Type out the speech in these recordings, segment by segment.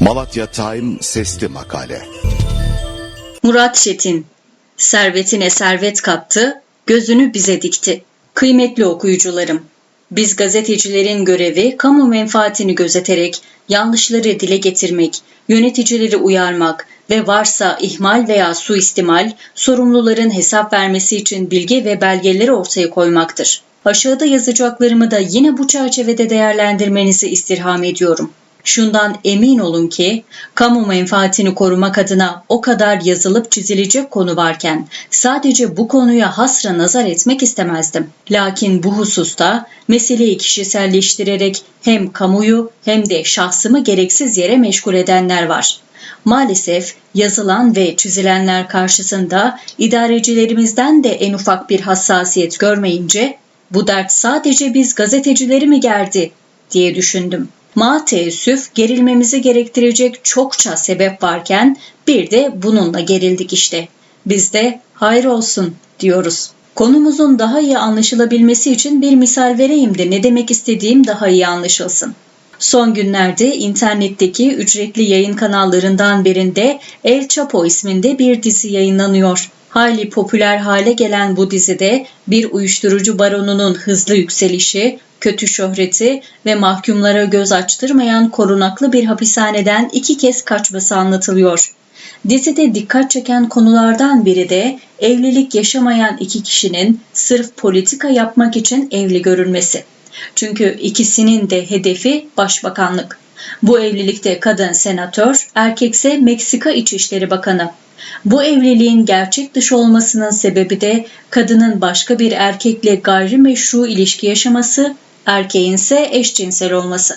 Malatya Time Sesli Makale Murat Çetin, servetine servet kattı, gözünü bize dikti. Kıymetli okuyucularım, biz gazetecilerin görevi kamu menfaatini gözeterek yanlışları dile getirmek, yöneticileri uyarmak ve varsa ihmal veya suistimal, sorumluların hesap vermesi için bilgi ve belgeleri ortaya koymaktır. Aşağıda yazacaklarımı da yine bu çerçevede değerlendirmenizi istirham ediyorum. Şundan emin olun ki kamu menfaatini korumak adına o kadar yazılıp çizilecek konu varken sadece bu konuya hasra nazar etmek istemezdim. Lakin bu hususta meseleyi kişiselleştirerek hem kamuyu hem de şahsımı gereksiz yere meşgul edenler var. Maalesef yazılan ve çizilenler karşısında idarecilerimizden de en ufak bir hassasiyet görmeyince bu dert sadece biz gazetecileri mi gerdi diye düşündüm. Ma teessüf gerilmemizi gerektirecek çokça sebep varken bir de bununla gerildik işte. Biz de hayır olsun diyoruz. Konumuzun daha iyi anlaşılabilmesi için bir misal vereyim de ne demek istediğim daha iyi anlaşılsın. Son günlerde internetteki ücretli yayın kanallarından birinde El Chapo isminde bir dizi yayınlanıyor. Hayli popüler hale gelen bu dizide bir uyuşturucu baronunun hızlı yükselişi, kötü şöhreti ve mahkumlara göz açtırmayan korunaklı bir hapishaneden iki kez kaçması anlatılıyor. Dizide dikkat çeken konulardan biri de evlilik yaşamayan iki kişinin sırf politika yapmak için evli görülmesi. Çünkü ikisinin de hedefi başbakanlık. Bu evlilikte kadın senatör, erkekse Meksika İçişleri Bakanı. Bu evliliğin gerçek dışı olmasının sebebi de kadının başka bir erkekle gayrimeşru ilişki yaşaması, erkeğin ise eşcinsel olması.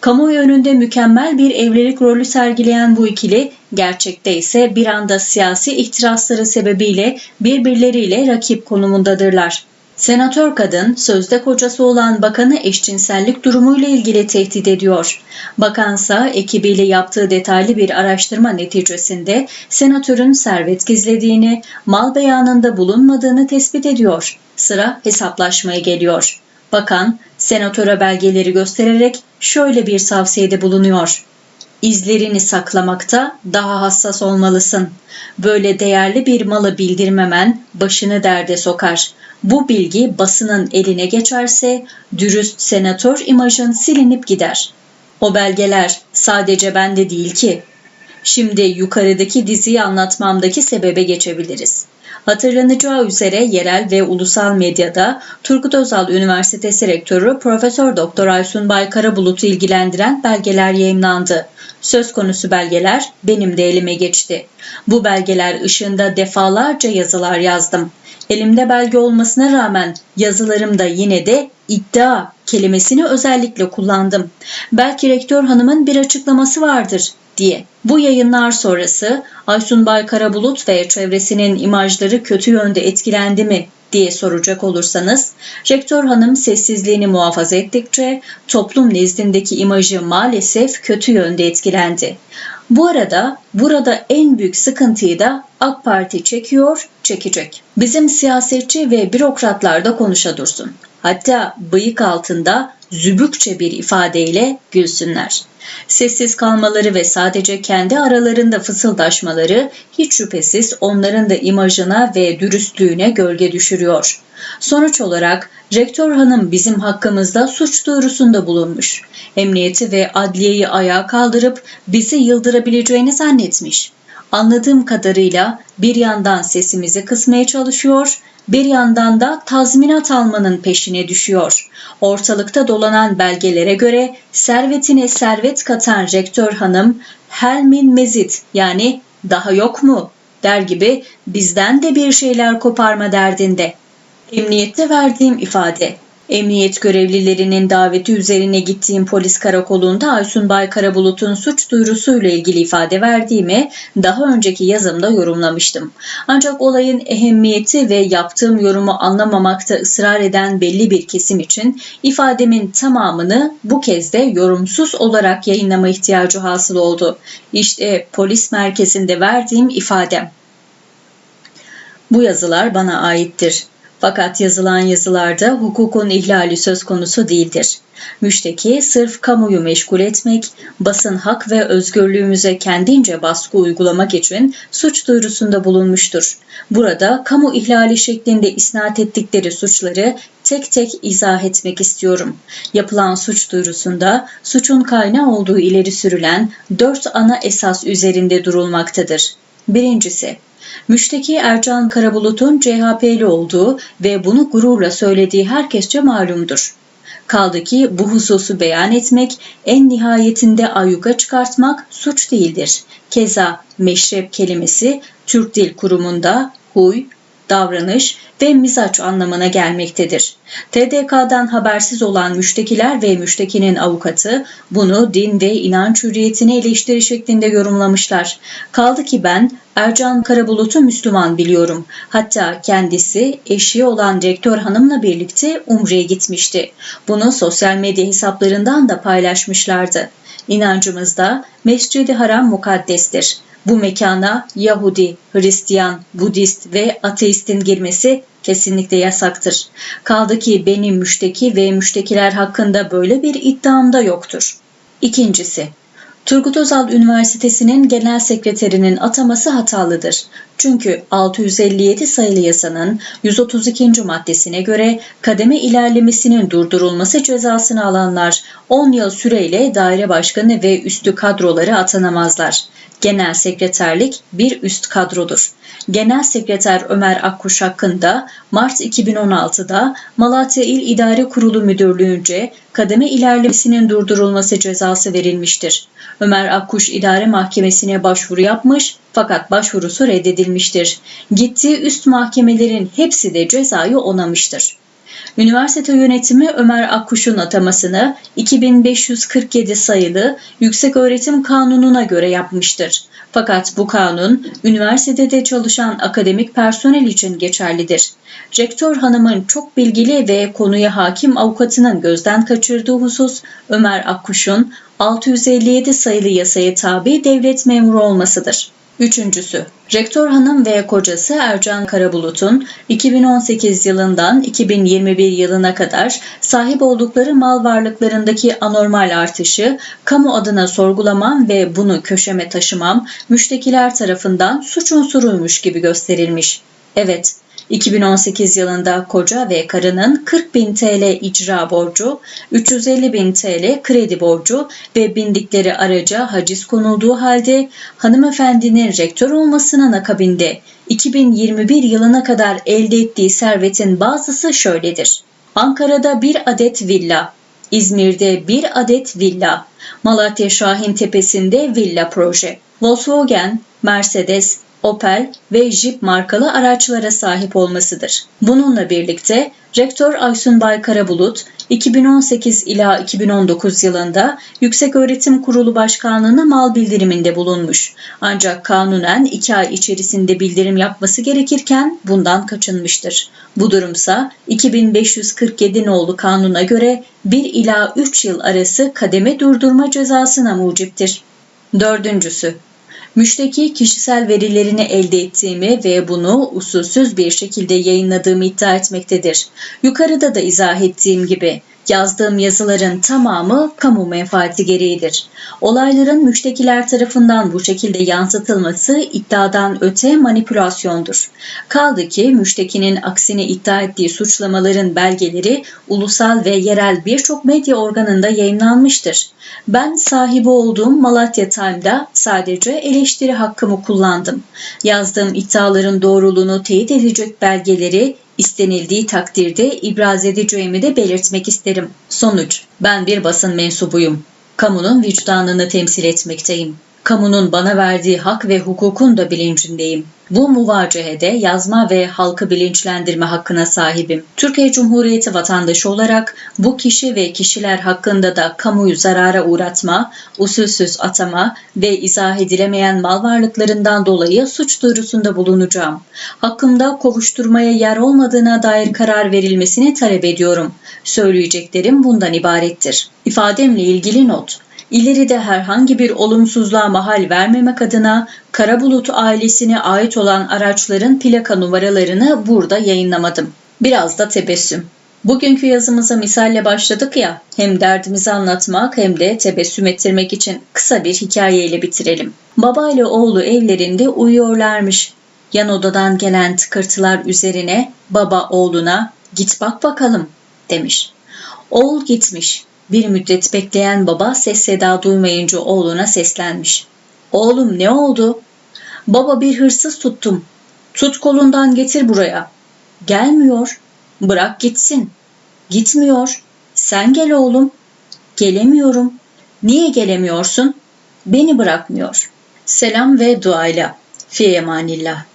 Kamuoyu önünde mükemmel bir evlilik rolü sergileyen bu ikili gerçekte ise bir anda siyasi ihtirasları sebebiyle birbirleriyle rakip konumundadırlar. Senatör kadın sözde kocası olan bakanı eşcinsellik durumuyla ilgili tehdit ediyor. Bakansa ekibiyle yaptığı detaylı bir araştırma neticesinde senatörün servet gizlediğini, mal beyanında bulunmadığını tespit ediyor. Sıra hesaplaşmaya geliyor. Bakan senatöre belgeleri göstererek şöyle bir tavsiyede bulunuyor. İzlerini saklamakta daha hassas olmalısın. Böyle değerli bir malı bildirmemen başını derde sokar. Bu bilgi basının eline geçerse dürüst senatör imajın silinip gider. O belgeler sadece bende değil ki. Şimdi yukarıdaki diziyi anlatmamdaki sebebe geçebiliriz. Hatırlanacağı üzere yerel ve ulusal medyada Turgut Özal Üniversitesi Rektörü Profesör Doktor Aysun Baykarabulut'u ilgilendiren belgeler yayınlandı. Söz konusu belgeler benim de elime geçti. Bu belgeler ışığında defalarca yazılar yazdım. Elimde belge olmasına rağmen yazılarımda yine de iddia kelimesini özellikle kullandım. Belki rektör hanımın bir açıklaması vardır diye. Bu yayınlar sonrası Aysun Bay Karabulut ve çevresinin imajları kötü yönde etkilendi mi diye soracak olursanız, rektör hanım sessizliğini muhafaza ettikçe toplum nezdindeki imajı maalesef kötü yönde etkilendi. Bu arada burada en büyük sıkıntıyı da AK Parti çekiyor, çekecek. Bizim siyasetçi ve bürokratlar da konuşa dursun. Hatta bıyık altında zübükçe bir ifadeyle gülsünler. Sessiz kalmaları ve sadece kendi aralarında fısıldaşmaları hiç şüphesiz onların da imajına ve dürüstlüğüne gölge düşürüyor. Sonuç olarak rektör hanım bizim hakkımızda suç duyurusunda bulunmuş. Emniyeti ve adliyeyi ayağa kaldırıp bizi yıldırabileceğini zannetmiş. Anladığım kadarıyla bir yandan sesimizi kısmaya çalışıyor, bir yandan da tazminat almanın peşine düşüyor. Ortalıkta dolanan belgelere göre servetine servet katan rektör hanım Helmin Mezit yani daha yok mu der gibi bizden de bir şeyler koparma derdinde. Emniyette verdiğim ifade Emniyet görevlilerinin daveti üzerine gittiğim polis karakolunda Aysun Bay Karabulut'un suç duyurusuyla ilgili ifade verdiğimi daha önceki yazımda yorumlamıştım. Ancak olayın ehemmiyeti ve yaptığım yorumu anlamamakta ısrar eden belli bir kesim için ifademin tamamını bu kez de yorumsuz olarak yayınlama ihtiyacı hasıl oldu. İşte polis merkezinde verdiğim ifadem. Bu yazılar bana aittir. Fakat yazılan yazılarda hukukun ihlali söz konusu değildir. Müşteki sırf kamuyu meşgul etmek, basın hak ve özgürlüğümüze kendince baskı uygulamak için suç duyurusunda bulunmuştur. Burada kamu ihlali şeklinde isnat ettikleri suçları tek tek izah etmek istiyorum. Yapılan suç duyurusunda suçun kaynağı olduğu ileri sürülen dört ana esas üzerinde durulmaktadır. Birincisi, Müşteki Ercan Karabulut'un CHP'li olduğu ve bunu gururla söylediği herkesçe malumdur. Kaldı ki bu hususu beyan etmek, en nihayetinde ayyuka çıkartmak suç değildir. Keza meşrep kelimesi Türk Dil Kurumu'nda huy, davranış ve mizaç anlamına gelmektedir. TDK'dan habersiz olan müştekiler ve müştekinin avukatı bunu din ve inanç hürriyetine eleştiri şeklinde yorumlamışlar. Kaldı ki ben Ercan Karabulut'u Müslüman biliyorum. Hatta kendisi eşi olan rektör hanımla birlikte Umre'ye gitmişti. Bunu sosyal medya hesaplarından da paylaşmışlardı. İnancımızda Mescid-i Haram mukaddestir. Bu mekana Yahudi, Hristiyan, Budist ve ateistin girmesi kesinlikle yasaktır. Kaldı ki benim müşteki ve müştekiler hakkında böyle bir iddiam da yoktur. İkincisi, Turgut Özal Üniversitesi'nin genel sekreterinin ataması hatalıdır. Çünkü 657 sayılı yasanın 132. maddesine göre kademe ilerlemesinin durdurulması cezasını alanlar 10 yıl süreyle daire başkanı ve üstü kadroları atanamazlar. Genel sekreterlik bir üst kadrodur. Genel Sekreter Ömer Akkuş hakkında Mart 2016'da Malatya İl İdare Kurulu Müdürlüğü'nce kademe ilerlemesinin durdurulması cezası verilmiştir. Ömer Akkuş İdare Mahkemesi'ne başvuru yapmış fakat başvurusu reddedilmiştir. Gittiği üst mahkemelerin hepsi de cezayı onamıştır. Üniversite yönetimi Ömer Akkuş'un atamasını 2547 sayılı Yükseköğretim Kanunu'na göre yapmıştır. Fakat bu kanun üniversitede çalışan akademik personel için geçerlidir. Rektör hanımın çok bilgili ve konuya hakim avukatının gözden kaçırdığı husus Ömer Akkuş'un 657 sayılı yasaya tabi devlet memuru olmasıdır. Üçüncüsü, Rektör hanım ve kocası Ercan Karabulut'un 2018 yılından 2021 yılına kadar sahip oldukları mal varlıklarındaki anormal artışı, kamu adına sorgulamam ve bunu köşeme taşımam, müştekiler tarafından suç unsuruymuş gibi gösterilmiş. Evet, 2018 yılında koca ve karının 40 bin TL icra borcu, 350 bin TL kredi borcu ve bindikleri araca haciz konulduğu halde hanımefendinin rektör olmasının akabinde 2021 yılına kadar elde ettiği servetin bazısı şöyledir. Ankara'da bir adet villa, İzmir'de bir adet villa, Malatya Şahin Tepesi'nde villa proje, Volkswagen, Mercedes, Opel ve Jeep markalı araçlara sahip olmasıdır. Bununla birlikte Rektör Aysun Bay Karabulut 2018 ila 2019 yılında Yükseköğretim Kurulu Başkanlığı'na mal bildiriminde bulunmuş. Ancak kanunen 2 ay içerisinde bildirim yapması gerekirken bundan kaçınmıştır. Bu durumsa 2547 nolu kanuna göre 1 ila 3 yıl arası kademe durdurma cezasına muciptir. Dördüncüsü, Müşteki kişisel verilerini elde ettiğimi ve bunu usulsüz bir şekilde yayınladığımı iddia etmektedir. Yukarıda da izah ettiğim gibi Yazdığım yazıların tamamı kamu menfaati gereğidir. Olayların müştekiler tarafından bu şekilde yansıtılması iddiadan öte manipülasyondur. Kaldı ki müştekinin aksine iddia ettiği suçlamaların belgeleri ulusal ve yerel birçok medya organında yayınlanmıştır. Ben sahibi olduğum Malatya Time'da sadece eleştiri hakkımı kullandım. Yazdığım iddiaların doğruluğunu teyit edecek belgeleri istenildiği takdirde ibraz edeceğimi de belirtmek isterim. Sonuç, ben bir basın mensubuyum. Kamunun vicdanını temsil etmekteyim kamunun bana verdiği hak ve hukukun da bilincindeyim. Bu muvacehede yazma ve halkı bilinçlendirme hakkına sahibim. Türkiye Cumhuriyeti vatandaşı olarak bu kişi ve kişiler hakkında da kamuyu zarara uğratma, usulsüz atama ve izah edilemeyen mal varlıklarından dolayı suç duyurusunda bulunacağım. Hakkımda kovuşturmaya yer olmadığına dair karar verilmesini talep ediyorum. Söyleyeceklerim bundan ibarettir. İfademle ilgili not ileride herhangi bir olumsuzluğa mahal vermemek adına Karabulut ailesine ait olan araçların plaka numaralarını burada yayınlamadım. Biraz da tebessüm. Bugünkü yazımıza misalle başladık ya, hem derdimizi anlatmak hem de tebessüm ettirmek için kısa bir hikayeyle bitirelim. Baba ile oğlu evlerinde uyuyorlarmış. Yan odadan gelen tıkırtılar üzerine baba oğluna git bak bakalım demiş. Oğul gitmiş. Bir müddet bekleyen baba ses seda duymayınca oğluna seslenmiş. Oğlum ne oldu? Baba bir hırsız tuttum. Tut kolundan getir buraya. Gelmiyor. Bırak gitsin. Gitmiyor. Sen gel oğlum. Gelemiyorum. Niye gelemiyorsun? Beni bırakmıyor. Selam ve duayla. Fi emanillah.